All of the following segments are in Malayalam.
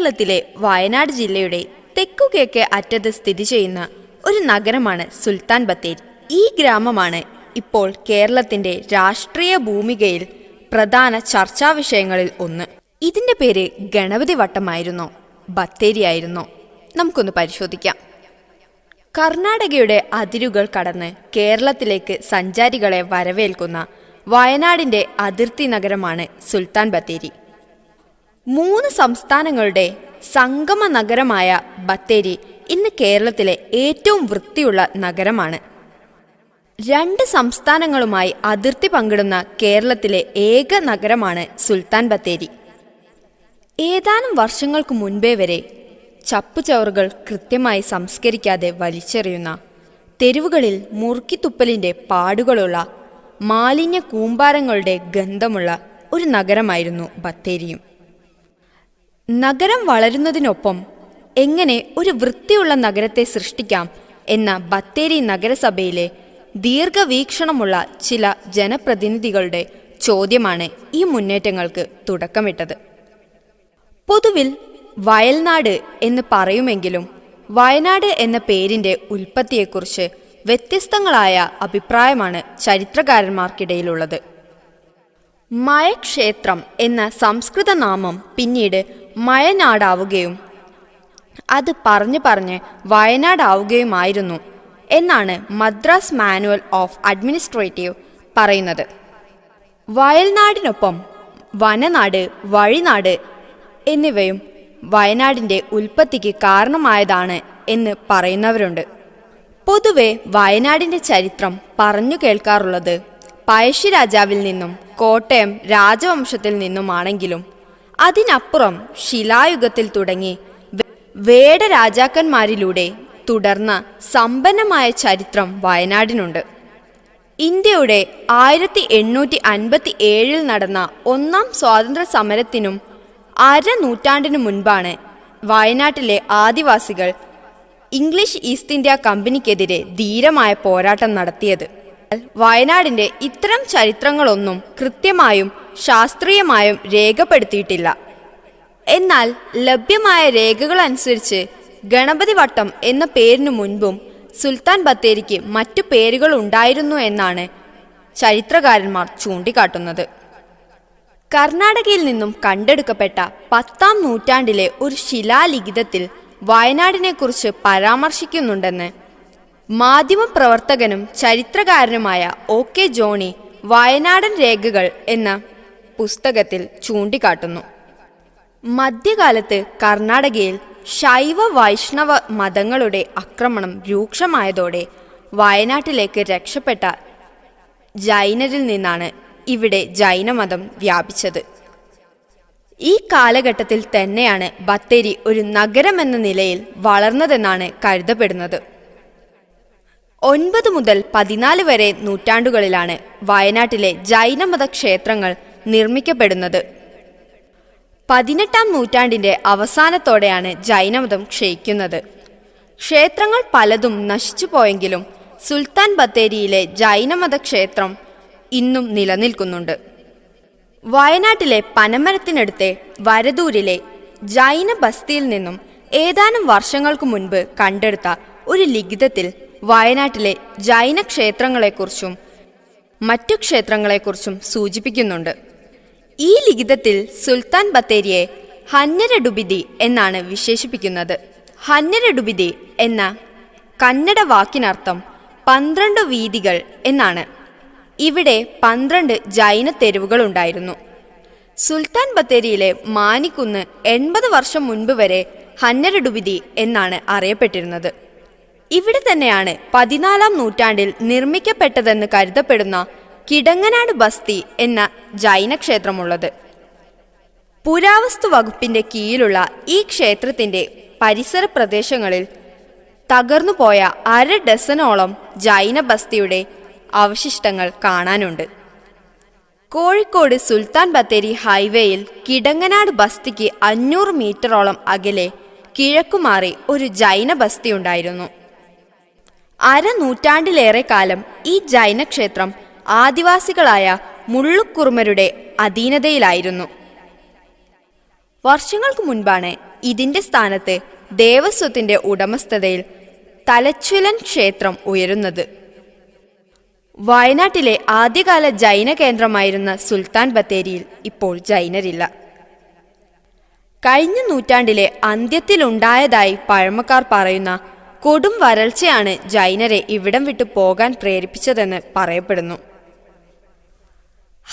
കേരളത്തിലെ വയനാട് ജില്ലയുടെ തെക്കുകിഴക്ക് അറ്റത്ത് സ്ഥിതി ചെയ്യുന്ന ഒരു നഗരമാണ് സുൽത്താൻ ബത്തേരി. ഈ ഗ്രാമമാണ് ഇപ്പോൾ കേരളത്തിന്റെ രാഷ്ട്രീയ ഭൂമികയിൽ പ്രധാന ചർച്ചാ വിഷയങ്ങളിൽ ഒന്ന്. ഇതിന്റെ പേര് ഗണപതി വട്ടമായിരുന്നോ. ബത്തേരിയായിരുന്നോ നമുക്കൊന്ന് പരിശോധിക്കാം. കർണാടകയുടെ അതിരുകൾ കടന്ന് കേരളത്തിലേക്ക് സഞ്ചാരികളെ വരവേൽക്കുന്ന വയനാടിന്റെ അതിർത്തി നഗരമാണ് സുൽത്താൻ ബത്തേരി. മൂന്ന് സംസ്ഥാനങ്ങളുടെ സംഗമ നഗരമായ ബത്തേരി ഇന്ന് കേരളത്തിലെ ഏറ്റവും വൃത്തിയുള്ള നഗരമാണ്. രണ്ട് സംസ്ഥാനങ്ങളുമായി അതിർത്തി പങ്കിടുന്ന കേരളത്തിലെ ഏക നഗരമാണ് സുൽത്താൻ ബത്തേരി. ഏതാനും വർഷങ്ങൾക്ക് മുൻപേ വരെ ചപ്പുചവറുകൾ കൃത്യമായി സംസ്കരിക്കാതെ വലിച്ചെറിയുന്ന തെരുവുകളിൽ മുറുക്കിത്തുപ്പലിന്റെ പാടുകളുള്ള മാലിന്യ കൂമ്പാരങ്ങളുടെ ഗന്ധമുള്ള ഒരു നഗരമായിരുന്നു ബത്തേരിയും. നഗരം വളരുന്നതിനൊപ്പം എങ്ങനെ ഒരു വൃത്തിയുള്ള നഗരത്തെ സൃഷ്ടിക്കാം എന്ന ബത്തേരി നഗരസഭയിലെ ദീർഘവീക്ഷണമുള്ള ചില ജനപ്രതിനിധികളുടെ ചോദ്യമാണ് ഈ മുന്നേറ്റങ്ങൾക്ക് തുടക്കമിട്ടത്. പൊതുവിൽ വയൽനാട് എന്ന് പറയുമെങ്കിലും വയനാട് എന്ന പേരിന്റെ ഉൽപ്പത്തിയെക്കുറിച്ച് വ്യത്യസ്തങ്ങളായ അഭിപ്രായമാണ് ചരിത്രകാരന്മാർക്കിടയിലുള്ളത്. മയക്ഷേത്രം എന്ന സംസ്കൃത നാമം പിന്നീട് മയനാടാവുകയും അത് പറഞ്ഞു പറഞ്ഞ് വയനാടാവുകയുമായിരുന്നു എന്നാണ് മദ്രാസ് മാനുവൽ ഓഫ് അഡ്മിനിസ്ട്രേറ്റീവ് പറയുന്നത്. വയൽനാടിനൊപ്പം വനനാട് വഴിനാട് എന്നിവയും വയനാടിന്റെ ഉൽപ്പത്തിക്ക് കാരണമായതാണ് എന്ന് പറയുന്നവരുണ്ട്. പൊതുവെ വയനാടിന്റെ ചരിത്രം പറഞ്ഞു കേൾക്കാറുള്ളത് പഴശ്ശിരാജാവിൽ നിന്നും കോട്ടയം രാജവംശത്തിൽ നിന്നുമാണെങ്കിലും അതിനപ്പുറം ശിലായുഗത്തിൽ തുടങ്ങി വേട രാജാക്കന്മാരിലൂടെ തുടർന്ന സമ്പന്നമായ ചരിത്രം വയനാടിനുണ്ട്. ഇന്ത്യയുടെ ആയിരത്തി എണ്ണൂറ്റി അൻപത്തി ഏഴിൽ നടന്ന ഒന്നാം സ്വാതന്ത്ര്യ സമരത്തിനും അര നൂറ്റാണ്ടിനു മുൻപാണ് വയനാട്ടിലെ ആദിവാസികൾ ഇംഗ്ലീഷ് ഈസ്റ്റ് ഇന്ത്യ കമ്പനിക്കെതിരെ ധീരമായ പോരാട്ടം നടത്തിയത്. വയനാടിന്റെ ഇത്തരം ചരിത്രങ്ങളൊന്നും കൃത്യമായും ശാസ്ത്രീയമായും രേഖപ്പെടുത്തിയിട്ടില്ല. എന്നാൽ ലഭ്യമായ രേഖകൾ അനുസരിച്ച് ഗണപതി വട്ടം എന്ന പേരിനു മുൻപും സുൽത്താൻ ബത്തേരിക്ക് മറ്റു പേരുകൾ ഉണ്ടായിരുന്നു എന്നാണ് ചരിത്രകാരന്മാർ ചൂണ്ടിക്കാട്ടുന്നത്. കർണാടകയിൽ നിന്നും കണ്ടെടുക്കപ്പെട്ട പത്താം നൂറ്റാണ്ടിലെ ഒരു ശിലാലിഖിതത്തിൽ വയനാടിനെക്കുറിച്ച് പരാമർശിക്കുന്നുണ്ടെന്ന് മാധ്യമപ്രവർത്തകനും ചരിത്രകാരനുമായ ഒ കെ ജോണി വയനാടൻ രേഖകൾ എന്ന പുസ്തകത്തിൽ ചൂണ്ടിക്കാട്ടുന്നു. മധ്യകാലത്ത് കർണാടകയിൽ ശൈവ വൈഷ്ണവ മതങ്ങളുടെ ആക്രമണം രൂക്ഷമായതോടെ വയനാട്ടിലേക്ക് രക്ഷപ്പെട്ട ജൈനരിൽ നിന്നാണ് ഇവിടെ ജൈനമതം വ്യാപിച്ചത്. ഈ കാലഘട്ടത്തിൽ തന്നെയാണ് ബത്തേരി ഒരു നഗരമെന്ന നിലയിൽ വളർന്നതെന്നാണ് കരുതപ്പെടുന്നത്. ഒൻപത് മുതൽ പതിനാല് വരെ നൂറ്റാണ്ടുകളിലാണ് വയനാട്ടിലെ ജൈനമത ക്ഷേത്രങ്ങൾ നിർമ്മിക്കപ്പെടുന്നത്. പതിനെട്ടാം നൂറ്റാണ്ടിന്റെ അവസാനത്തോടെയാണ് ജൈനമതം ക്ഷയിക്കുന്നത്. ക്ഷേത്രങ്ങൾ പലതും നശിച്ചു പോയെങ്കിലും സുൽത്താൻ ബത്തേരിയിലെ ജൈനമത ക്ഷേത്രം ഇന്നും നിലനിൽക്കുന്നുണ്ട്. വയനാട്ടിലെ പനമരത്തിനടുത്തെ വരദൂരിലെ ജൈന ബസ്തിയിൽ നിന്നും ഏതാനും വർഷങ്ങൾക്ക് മുൻപ് കണ്ടെടുത്ത ഒരു ലിഖിതത്തിൽ വയനാട്ടിലെ ജൈന ക്ഷേത്രങ്ങളെക്കുറിച്ചും മറ്റു ക്ഷേത്രങ്ങളെക്കുറിച്ചും സൂചിപ്പിക്കുന്നുണ്ട്. ഈ ലിഖിതത്തിൽ സുൽത്താൻ ബത്തേരിയെ ഹന്യരഡുബിദി എന്നാണ് വിശേഷിപ്പിക്കുന്നത്. ഹന്യരഡുബിദി എന്ന കന്നഡ വാക്കിനർത്ഥം പന്ത്രണ്ട് വീതികൾ എന്നാണ്. ഇവിടെ പന്ത്രണ്ട് ജൈന തെരുവുകൾ ഉണ്ടായിരുന്നു. സുൽത്താൻ ബത്തേരിയിലെ മാനിക്കുന്ന് എൺപത് വർഷം മുൻപ് വരെ ഹന്നരഡുബിദി എന്നാണ് അറിയപ്പെട്ടിരുന്നത്. ഇവിടെ തന്നെയാണ് പതിനാലാം നൂറ്റാണ്ടിൽ നിർമ്മിക്കപ്പെട്ടതെന്ന് കരുതപ്പെടുന്ന കിടങ്ങനാട് ബസ്തി എന്ന ജൈന ക്ഷേത്രമുള്ളത് പുരാവസ്തു വകുപ്പിന്റെ കീഴിലുള്ള ഈ ക്ഷേത്രത്തിന്റെ പരിസര പ്രദേശങ്ങളിൽ തകർന്നുപോയ അര ഡസനോളം ജൈന ബസ്തിയുടെ അവശിഷ്ടങ്ങൾ കാണാനുണ്ട്. കോഴിക്കോട് സുൽത്താൻ ബത്തേരി ഹൈവേയിൽ കിടങ്ങനാട് ബസ്തിക്ക് അഞ്ഞൂറ് മീറ്ററോളം അകലെ കിഴക്കുമാറി ഒരു ജൈന ബസ്തി ഉണ്ടായിരുന്നു. അരനൂറ്റാണ്ടിലേറെ കാലം ഈ ജൈന ക്ഷേത്രം ആദിവാസികളായ മുള്ളുക്കുറുമരുടെ അധീനതയിലായിരുന്നു. വർഷങ്ങൾക്ക് മുൻപാണ് ഇതിന്റെ സ്ഥാനത്ത് ദേവസ്വത്തിന്റെ ഉടമസ്ഥതയിൽ തലച്ചുലൻ ക്ഷേത്രം ഉയരുന്നത്. വയനാട്ടിലെ ആദ്യകാല ജൈന കേന്ദ്രമായിരുന്ന സുൽത്താൻ ബത്തേരിയിൽ ഇപ്പോൾ ജൈനരില്ല. കഴിഞ്ഞ നൂറ്റാണ്ടിലെ അന്ത്യത്തിലുണ്ടായതായി പഴമക്കാർ പറയുന്ന കൊടും വരൾച്ചയാണ് ജൈനരെ ഇവിടം വിട്ടു പോകാൻ പ്രേരിപ്പിച്ചതെന്ന് പറയപ്പെടുന്നു.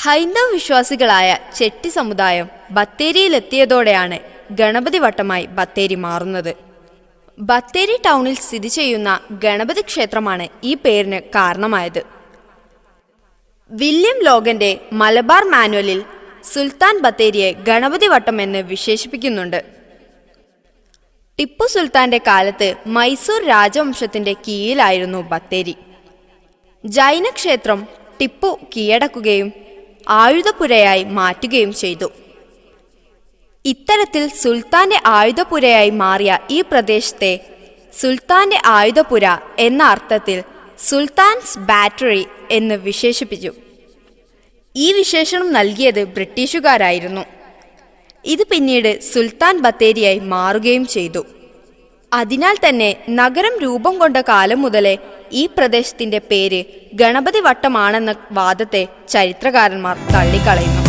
ഹൈന്ദവ വിശ്വാസികളായ ചെട്ടി സമുദായം ബത്തേരിയിലെത്തിയതോടെയാണ് ഗണപതി വട്ടമായി ബത്തേരി മാറുന്നത്. ബത്തേരി ടൗണിൽ സ്ഥിതി ചെയ്യുന്ന ഗണപതി ക്ഷേത്രമാണ് ഈ പേരിന് കാരണമായത്. വില്യം ലോഗന്റെ മലബാർ മാനുവലിൽ സുൽത്താൻ ബത്തേരിയെ ഗണപതി വട്ടം എന്ന് വിശേഷിപ്പിക്കുന്നുണ്ട്. ടിപ്പു സുൽത്താന്റെ കാലത്ത് മൈസൂർ രാജവംശത്തിന്റെ കീഴിലായിരുന്നു ബത്തേരി. ജൈനക്ഷേത്രം ടിപ്പു കീഴടക്കുകയും ആയുധപുരയായി മാറ്റുകയും ചെയ്തു. ഇത്തരത്തിൽ സുൽത്താന്റെ ആയുധപുരയായി മാറിയ ഈ പ്രദേശത്തെ സുൽത്താന്റെ ആയുധപുര എന്ന അർത്ഥത്തിൽ സുൽത്താൻസ് ബാറ്ററി എന്ന് വിശേഷിപ്പിച്ചു. ഈ വിശേഷണം നൽകിയത് ബ്രിട്ടീഷുകാരായിരുന്നു. ഇത് പിന്നീട് സുൽത്താൻ ബത്തേരിയായി മാറുകയും ചെയ്തു. അതിനാൽ തന്നെ നഗരം രൂപം കൊണ്ട കാലം മുതലേ ഈ പ്രദേശത്തിന്റെ പേര് ഗണപതി വട്ടമാണെന്ന വാദത്തെ ചരിത്രകാരന്മാർ തള്ളിക്കളയുന്നു.